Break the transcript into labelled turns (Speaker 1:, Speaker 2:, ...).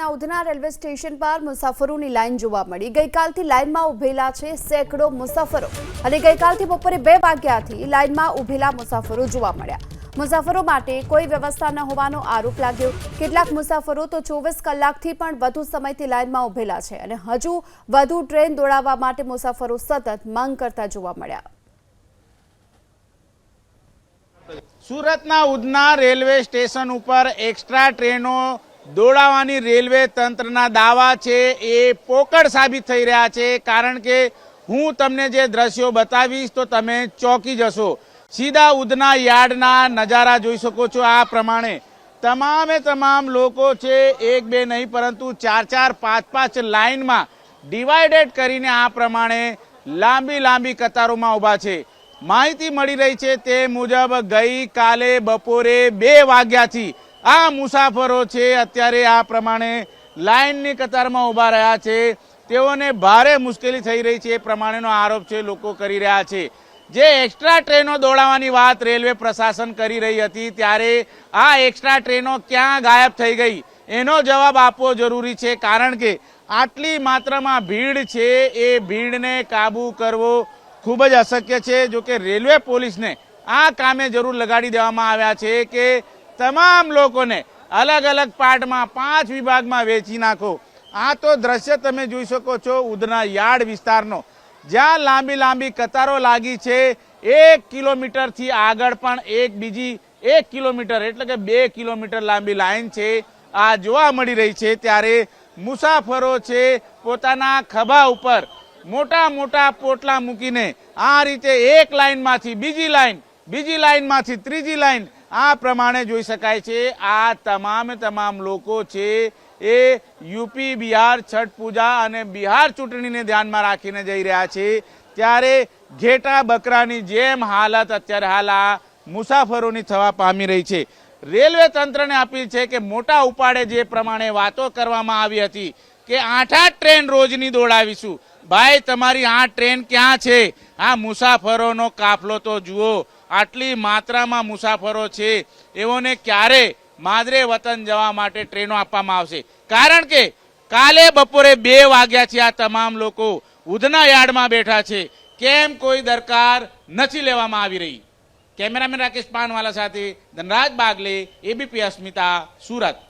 Speaker 1: સુરતના Udhna railway station પર મુસાફરોની લાઈન જોવા મળી. ગઈકાલથી લાઇનમાં ઉભેલા છે સેંકડો મુસાફરો અને ગઈકાલથી બપોરે બે વાગ્યાથી લાઇનમાં ઉભેલા મુસાફરો જોવા મળ્યા. મુસાફરો માટે કોઈ વ્યવસ્થા ન હોવાનો આરોપ લાગ્યો. કેટલાક મુસાફરો તો ચોવીસ કલાકથી પણ વધુ સમયથી લાઇનમાં ઉભેલા છે અને હજુ વધુ ટ્રેન દોડાવવા માટે મુસાફરો સતત માંગ કરતા જોવા મળ્યા.
Speaker 2: સુરતના ઉધના રેલવે સ્ટેશન ઉપર એક્સ્ટ્રા ટ્રેનો દોડાવવાની રેલવે તંત્રના દાવા છે એ પોકળ સાબિત થઈ રહ્યા છે. કારણ કે હું તમને જે દ્રશ્યો બતાવીશ તો તમે ચોંકી જશો. સીધા ઉધના યાર્ડના નજારા જોઈ શકો છો. આ પ્રમાણે તમામે તમામ લોકો છે, એક બે નહીં, પરંતુ ચાર ચાર, પાંચ પાંચ લાઇનમાં ડિવાઇડેડ કરીને આ પ્રમાણે લાંબી લાંબી કતારોમાં ઊભા છે. માહિતી મળી રહી છે તે મુજબ ગઈકાલે બપોરે બે વાગ્યાથી આ મુસાફરો છે, અત્યારે આ પ્રમાણે લાઇનની કતારમાં ઊભા રહ્યા છે. તેઓને ભારે મુશ્કેલી થઈ રહી છે, એ પ્રમાણેનો આરોપ છે, લોકો કરી રહ્યા છે. જે એક્સ્ટ્રા ટ્રેનો દોડાવવાની વાત રેલવે પ્રશાસન કરી રહી હતી, ત્યારે આ એક્સ્ટ્રા ટ્રેનો ક્યાં ગાયબ થઈ ગઈ? એનો જવાબ આપવો જરૂરી છે, કારણ કે આટલી માત્રામાં ભીડ છે, એ ભીડને કાબૂ કરવો ખૂબ જ અશક્ય છે. જો કે રેલવે પોલીસને આ કામે જરૂર લગાડી દેવામાં આવ્યા છે કે તમામ લોકોને અલગ અલગ પાર્ટમાં પાંચ વિભાગમાં વેચી નાખો. આ તો દ્રશ્ય તમે જોઈ શકો છો ઉધના યાર્ડ વિસ્તારનો. જ્યાં લાંબી લાંબી કતારો લાગી છે. એક કિલોમીટરથી આગળ પણ એક બીજી એક કિલોમીટર એટલે કે બે કિલોમીટર લાંબી લાઈન છે. આ જોવા મળી રહી છે ત્યારે મુસાફરો છે પોતાના ખભા ઉપર. મોટા મોટા પોટલા મૂકીને આ રીતે એક લાઈનમાંથી બીજી લાઈન, બીજી લાઈનમાંથી ત્રીજી લાઈન આ પ્રમાણે જોઈ શકાય છે, આ તમામે તમામ લોકો છે એ યુપી, બિહાર, છઠ પૂજા અને બિહાર ચૂંટણીને ધ્યાનમાં રાખીને જઈ રહ્યા છે. ત્યારે ઘેટા બકરાની જેમ હાલત અત્યારે હાલ આ મુસાફરોની થવા પામી રહી છે. રેલવે તંત્રને અપીલ છે કે મોટા ઉપાડે જે પ્રમાણે વાતો કરવામાં આવી હતી કે આઠ આઠ ટ્રેન રોજની દોડાવીશું. ભાઈ, તમારી આ ટ્રેન ક્યાં છે? આ મુસાફરોનો કાફલો તો જુઓ. આટલી માત્રામાં મુસાફરો છે, એઓને ક્યારે માદરે વતન જવા માટે ટ્રેનો આપવામાં આવશે? કારણ કે કાલે બપોરે બે વાગ્યાથી આ તમામ લોકો ઉધના યાર્ડમાં બેઠા છે. કેમ કોઈ દરકાર નથી લેવામાં આવી રહી? કેમેરામેન રાકેશ પાનવાલા સાથે ધનરાજ બાગલે, એબીપી અસ્મિતા, સુરત.